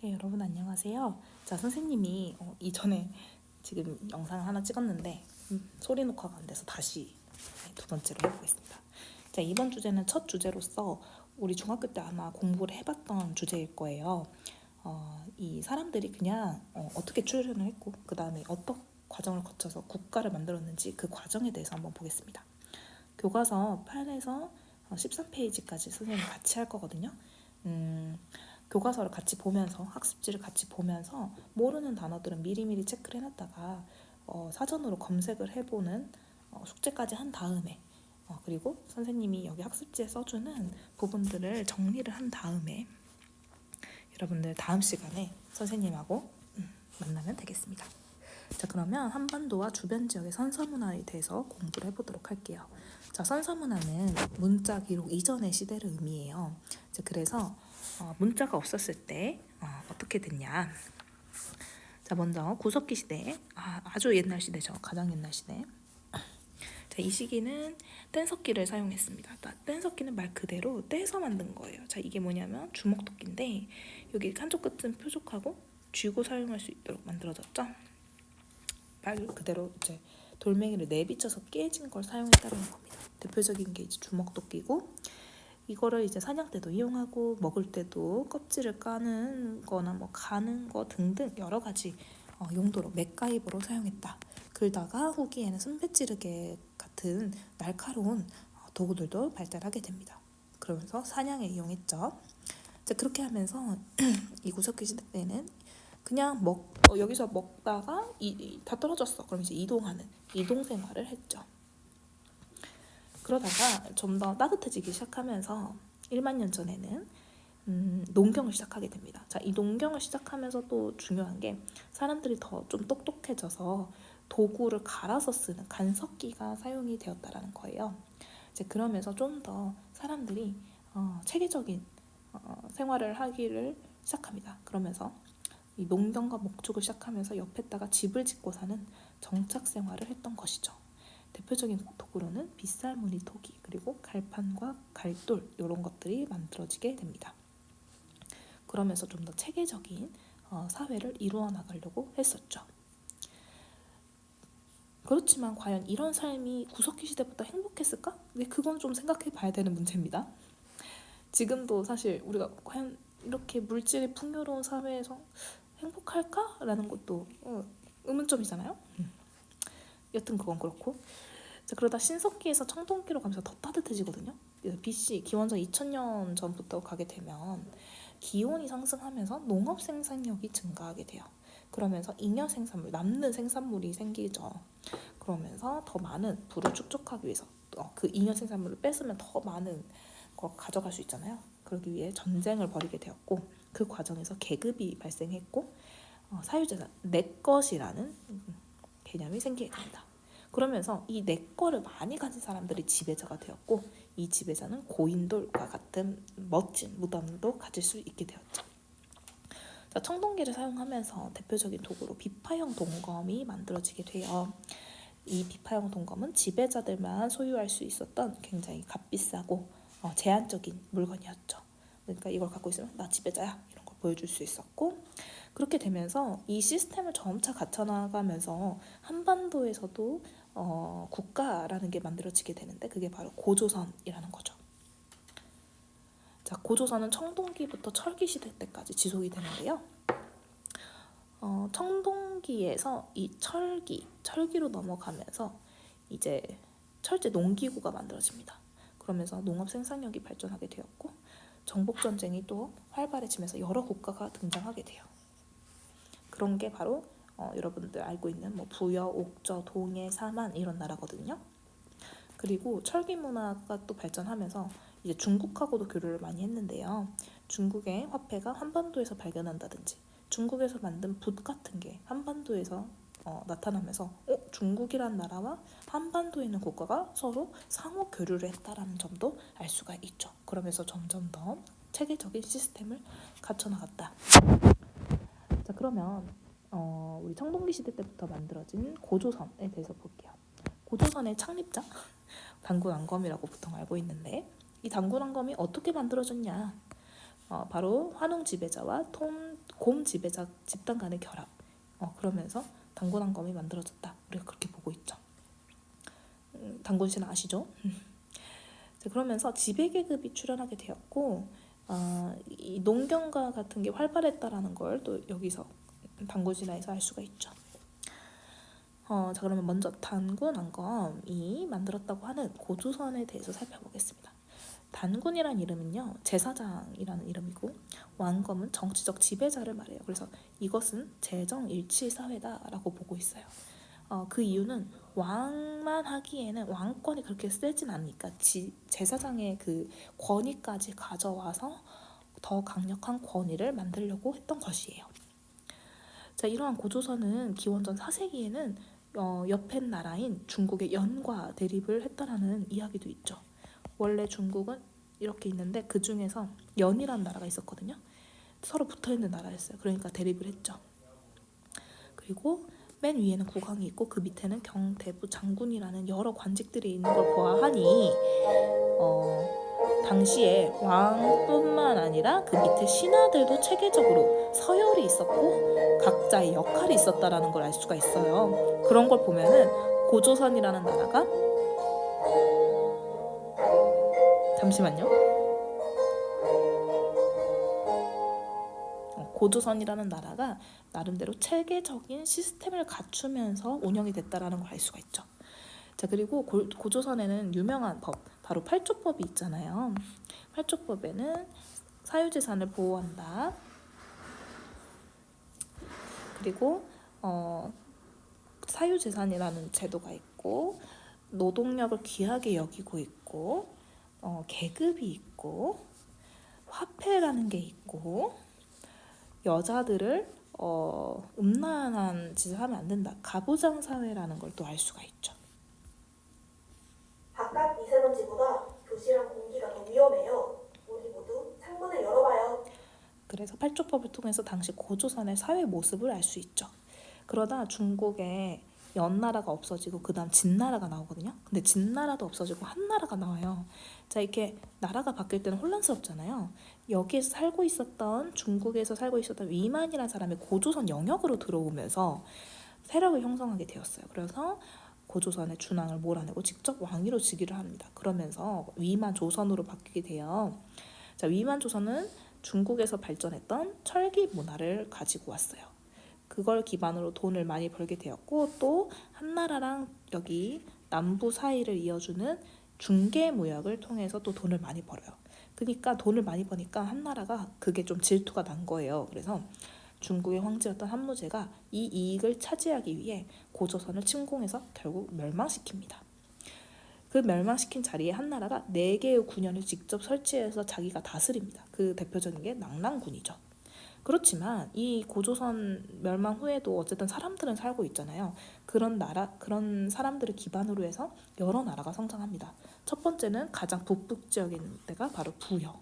네, 여러분 안녕하세요. 자, 선생님이 어, 이전에 지금 영상 하나 찍었는데 음, 소리 녹화가 안 돼서 다시 네, 두 번째로 해보겠습니다. 자, 이번 주제는 첫 주제로서 우리 중학교 때 아마 공부를 해봤던 주제일 거예요. 어, 이 사람들이 그냥 어, 어떻게 출연을 했고 그 다음에 어떤 과정을 거쳐서 국가를 만들었는지 그 과정에 대해서 한번 보겠습니다. 교과서 8에서 13페이지까지 선생님 같이 할 거거든요. 음, 교과서를 같이 보면서 학습지를 같이 보면서 모르는 단어들은 미리미리 체크를 해놨다가 어, 사전으로 검색을 해보는 어, 숙제까지 한 다음에 어, 그리고 선생님이 여기 학습지에 써주는 부분들을 정리를 한 다음에 여러분들 다음 시간에 선생님하고 음, 만나면 되겠습니다. 자 그러면 한반도와 주변 지역의 선서문화에 대해서 공부를 해보도록 할게요. 자 선서문화는 문자 기록 이전의 시대를 의미해요. 자, 그래서 어, 문자가 없었을 때 어, 어떻게 됐냐? 자 먼저 구석기 시대 아, 아주 옛날 시대죠. 가장 옛날 시대. 자, 이 시기는 뗀석기를 사용했습니다. 자, 뗀석기는 말 그대로 떼서 만든 거예요. 자, 이게 뭐냐면 주먹도끼인데 여기 한쪽 끝은 표적하고 쥐고 사용할 수 있도록 만들어졌죠. 말 그대로 이제 돌멩이를 내비쳐서 깨진 걸 사용했다는 겁니다. 대표적인 게 이제 주먹도끼고 이거를 이제 사냥 때도 이용하고 먹을 때도 껍질을 까는 거나 뭐 가는 거 등등 여러 가지 어, 용도로 맥가이버로 사용했다. 그러다가 후기에는 순배찌르개 같은 날카로운 어, 도구들도 발달하게 됩니다. 그러면서 사냥에 이용했죠. 자, 그렇게 하면서 이 구석기 시대 때는 그냥 먹 어, 여기서 먹다가 이, 이, 다 떨어졌어. 그럼 이제 이동하는 이동 생활을 했죠. 그러다가 좀 더 따뜻해지기 시작하면서 1만 년 전에는 음, 농경을 시작하게 됩니다. 자, 이 농경을 시작하면서 또 중요한 게 사람들이 더 좀 똑똑해져서 도구를 갈아서 쓰는 간석기가 사용이 되었다라는 거예요. 이제 그러면서 좀 더 사람들이 어, 체계적인 어, 생활을 하기를 시작합니다. 그러면서 이 농경과 목축을 시작하면서 옆에다가 집을 짓고 사는 정착 생활을 했던 것이죠. 대표적인 도구로는 빗살무늬 토기 그리고 갈판과 갈돌 이런 것들이 만들어지게 됩니다. 그러면서 좀 더 체계적인 어, 사회를 이루어 나가려고 했었죠. 그렇지만 과연 이런 삶이 구석기 시대보다 행복했을까? 네, 그건 좀 생각해 봐야 되는 문제입니다. 지금도 사실 우리가 과연 이렇게 물질이 풍요로운 사회에서 행복할까라는 것도 어, 의문점이잖아요. 음. 여튼 그건 그렇고 자, 그러다 신석기에서 청동기로 가면서 더 따뜻해지거든요. BC 기원전 2000년 전부터 가게 되면 기온이 상승하면서 농업 생산력이 증가하게 돼요. 그러면서 잉여 생산물, 남는 생산물이 생기죠. 그러면서 더 많은 부를 축적하기 위해서 어, 그 잉여 생산물을 뺏으면 더 많은 걸 가져갈 수 있잖아요. 그러기 위해 전쟁을 벌이게 되었고 그 과정에서 계급이 발생했고 어, 사유재산 내 것이라는 개념이 생기게 됩니다. 그러면서 이 내 거를 많이 가진 사람들이 지배자가 되었고 이 지배자는 고인돌과 같은 멋진 무덤도 가질 수 있게 되었죠. 자, 청동기를 사용하면서 대표적인 도구로 비파형 동검이 만들어지게 돼요. 이 비파형 동검은 지배자들만 소유할 수 있었던 굉장히 값비싸고 어, 제한적인 물건이었죠. 그러니까 이걸 갖고 있으면 나 지배자야 이런 걸 보여줄 수 있었고 그렇게 되면서 이 시스템을 점차 갖춰나가면서 한반도에서도 어, 국가라는 게 만들어지게 되는데 그게 바로 고조선이라는 거죠. 자, 고조선은 청동기부터 철기 시대 때까지 지속이 되는데요. 어, 청동기에서 이 철기, 철기로 넘어가면서 이제 철제 농기구가 만들어집니다. 그러면서 농업 생산력이 발전하게 되었고 정복 전쟁이 또 활발해지면서 여러 국가가 등장하게 돼요. 그런 게 바로 어, 여러분들 알고 있는 뭐 부여, 옥저, 동해, 사만 이런 나라거든요. 그리고 철기 문화가 또 발전하면서 이제 중국하고도 교류를 많이 했는데요. 중국의 화폐가 한반도에서 발견한다든지 중국에서 만든 붓 같은 게 한반도에서 어, 나타나면서 어, 중국이란 나라와 한반도에 있는 국가가 서로 상호 교류를 했다라는 점도 알 수가 있죠. 그러면서 점점 더 체계적인 시스템을 갖춰 나갔다. 자 그러면 어, 우리 청동기 시대 때부터 만들어진 고조선에 대해서 볼게요. 고조선의 창립자 단군왕검이라고 보통 알고 있는데 이 단군왕검이 어떻게 만들어졌냐? 어, 바로 환웅 지배자와 톰 곰 지배자 집단 간의 결합. 어, 그러면서 단군왕검이 만들어졌다. 우리가 그렇게 보고 있죠. 음, 단군 씨는 아시죠? 자, 그러면서 지배계급이 출현하게 되었고 어, 이 농경과 같은 게 활발했다라는 걸 또 여기서 단군 신화에서 알 수가 있죠. 어, 자 그러면 먼저 단군왕검이 만들었다고 하는 고조선에 대해서 살펴보겠습니다. 단군이란 이름은요 제사장이라는 이름이고 왕검은 정치적 지배자를 말해요. 그래서 이것은 재정 일치 사회다라고 보고 있어요. 어, 그 이유는 왕만 하기에는 왕권이 그렇게 세진 않으니까 지, 제사장의 그 권위까지 가져와서 더 강력한 권위를 만들려고 했던 것이에요. 자, 이러한 고조선은 기원전 4세기에는 어, 옆에 나라인 중국의 연과 대립을 했다라는 이야기도 있죠. 원래 중국은 이렇게 있는데 그 중에서 연이라는 나라가 있었거든요. 서로 붙어 있는 나라였어요. 그러니까 대립을 했죠. 그리고 맨 위에는 국왕이 있고 그 밑에는 경대부 장군이라는 여러 관직들이 있는 걸 보아하니 어, 당시에 왕뿐만 아니라 그 밑에 신하들도 체계적으로 서열이 있었고 각자의 역할이 있었다라는 걸 알 수가 있어요. 그런 걸 보면은 고조선이라는 나라가 잠시만요. 고조선이라는 나라가 나름대로 체계적인 시스템을 갖추면서 운영이 됐다라는 걸 알 수가 있죠. 자 그리고 고, 고 조선에는 유명한 법 바로 팔조법이 있잖아요. 팔조법에는 사유재산을 보호한다. 그리고 어, 사유재산이라는 제도가 있고 노동력을 귀하게 여기고 있고 어, 계급이 있고 화폐라는 게 있고 여자들을 어, 음란한 짓을 하면 안 된다. 가부장 사회라는 걸 또 알 수가 있죠. 바깥 미세먼지보다 교실안 공기가 더 위험해요. 우리 모두 창문을 열어봐요. 그래서 팔조법을 통해서 당시 고조선의 사회 모습을 알 수 있죠. 그러다 중국에 연나라가 없어지고 그 다음 진나라가 나오거든요. 근데 진나라도 없어지고 한나라가 나와요. 자 이렇게 나라가 바뀔 때는 혼란스럽잖아요. 여기에서 살고 있었던 중국에서 살고 있었던 위만이라는 사람이 고조선 영역으로 들어오면서 세력을 형성하게 되었어요. 그래서 고조선의 준왕을 몰아내고 직접 왕위로 즉위를 합니다. 그러면서 위만 조선으로 바뀌게 돼요. 자 위만 조선은 중국에서 발전했던 철기 문화를 가지고 왔어요. 그걸 기반으로 돈을 많이 벌게 되었고 또 한나라랑 여기 남부 사이를 이어주는 중개 무역을 통해서 또 돈을 많이 벌어요. 그러니까 돈을 많이 버니까 한나라가 그게 좀 질투가 난 거예요. 그래서 중국의 황제였던 한무제가 이 이익을 차지하기 위해 고조선을 침공해서 결국 멸망시킵니다. 그 멸망시킨 자리에 한나라가 네 개의 군현을 직접 설치해서 자기가 다스립니다. 그 대표적인 게 낙랑군이죠. 그렇지만 이 고조선 멸망 후에도 어쨌든 사람들은 살고 있잖아요. 그런 나라 그런 사람들을 기반으로 해서 여러 나라가 성장합니다. 첫 번째는 가장 북북 지역에 있는 데가 바로 부여.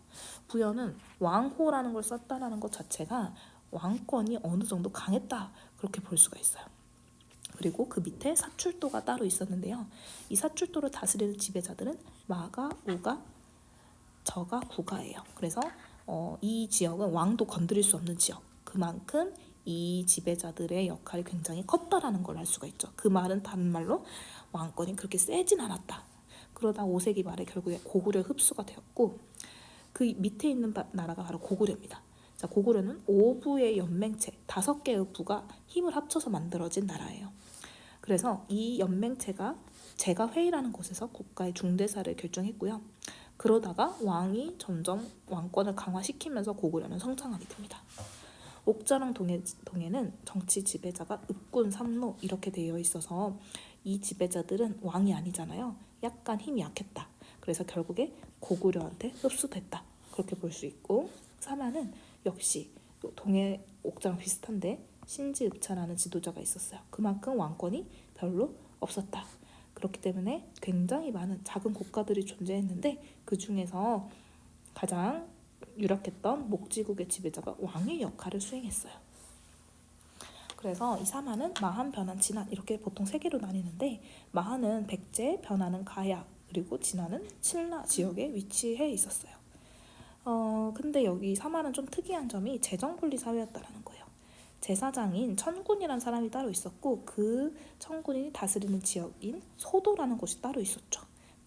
부여는 왕호라는 걸 썼다라는 것 자체가 왕권이 어느 정도 강했다 그렇게 볼 수가 있어요. 그리고 그 밑에 사출도가 따로 있었는데요. 이 사출도를 다스리는 지배자들은 마가, 우가, 저가, 구가예요. 그래서 어, 이 지역은 왕도 건드릴 수 없는 지역. 그만큼 이 지배자들의 역할이 굉장히 컸다라는 걸 알 수가 있죠. 그 말은 다른 말로 왕권이 그렇게 세진 않았다. 그러다 5세기 말에 결국에 고구려 흡수가 되었고 그 밑에 있는 바, 나라가 바로 고구려입니다. 자, 고구려는 5부의 연맹체, 다섯 개의 부가 힘을 합쳐서 만들어진 나라예요. 그래서 이 연맹체가 제가 회의라는 곳에서 국가의 중대사를 결정했고요. 그러다가 왕이 점점 왕권을 강화시키면서 고구려는 성장하게 됩니다. 옥자랑 동해, 동해는 정치 지배자가 읍군, 삼로 이렇게 되어 있어서 이 지배자들은 왕이 아니잖아요. 약간 힘이 약했다. 그래서 결국에 고구려한테 흡수됐다. 그렇게 볼 수 있고 사마는 역시 동해 옥자랑 비슷한데 신지읍차라는 지도자가 있었어요. 그만큼 왕권이 별로 없었다. 그렇기 때문에 굉장히 많은 작은 국가들이 존재했는데 그 중에서 가장 유력했던 목지국의 지배자가 왕의 역할을 수행했어요. 그래서 이 사마는 마한, 변한, 진한 이렇게 보통 세 개로 나뉘는데 마한은 백제, 변하는 가야 그리고 진화는 칠라 지역에 위치해 있었어요. 어, 근데 여기 사마는 좀 특이한 점이 재정 분리 사회였다라는 거예요. 제사장인 천군이라는 사람이 따로 있었고 그 천군이 다스리는 지역인 소도라는 곳이 따로 있었죠.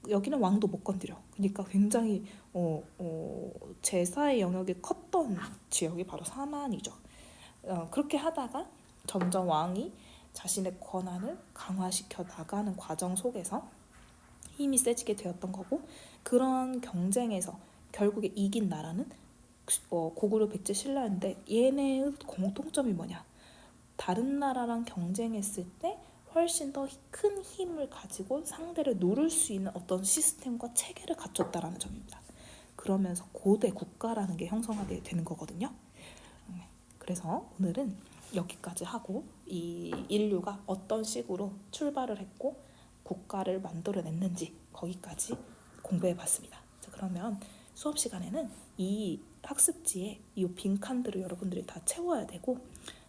여기는 왕도 못 건드려. 그러니까 굉장히 어, 어, 제사의 영역이 컸던 지역이 바로 사만이죠. 어, 그렇게 하다가 점점 왕이 자신의 권한을 강화시켜 나가는 과정 속에서 힘이 세지게 되었던 거고 그런 경쟁에서 결국에 이긴 나라는 어, 고구려 백제 신라인데 얘네의 공통점이 뭐냐? 다른 나라랑 경쟁했을 때 훨씬 더 큰 힘을 가지고 상대를 누를 수 있는 어떤 시스템과 체계를 갖췄다라는 점입니다. 그러면서 고대 국가라는 게 형성하게 되는 거거든요. 음, 그래서 오늘은 여기까지 하고 이 인류가 어떤 식으로 출발을 했고 국가를 만들어냈는지 거기까지 공부해 봤습니다. 자, 그러면 수업 시간에는 이 학습지에 이 빈칸들을 여러분들이 다 채워야 되고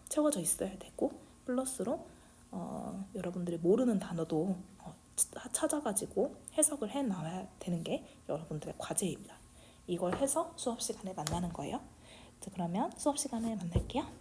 채워져 있어야 되고 플러스로 어, 여러분들이 모르는 단어도 어, 차- 찾아가지고 해석을 해 나와야 되는 게 여러분들의 과제입니다. 이걸 해서 수업 시간에 만나는 거예요. 자, 그러면 수업 시간에 만날게요.